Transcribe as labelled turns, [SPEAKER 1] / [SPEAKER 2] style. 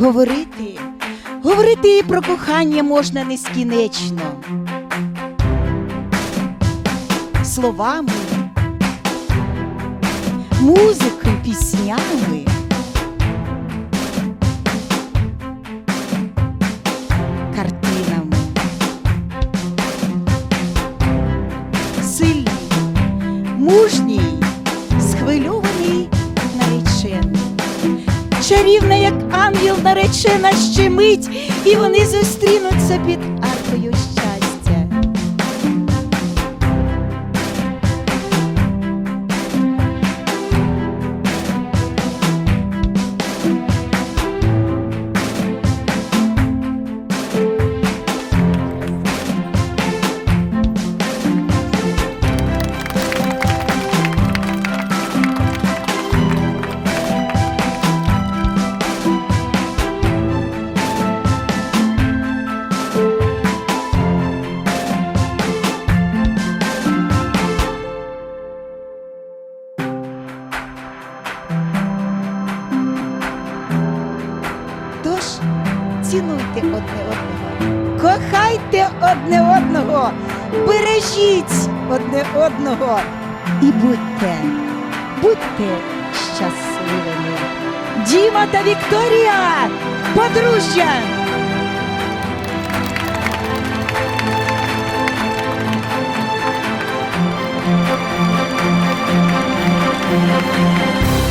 [SPEAKER 1] Говорити, говорити про кохання можна нескінечно. Словами, музикою, піснями. Чарівна, як ангел наречена ще мить, і вони зустрінуться під цінуйте одне одного, кохайте одне одного, бережіть одне одного і будьте, будьте щасливими. Діма та Вікторія, подружжя! Thank you.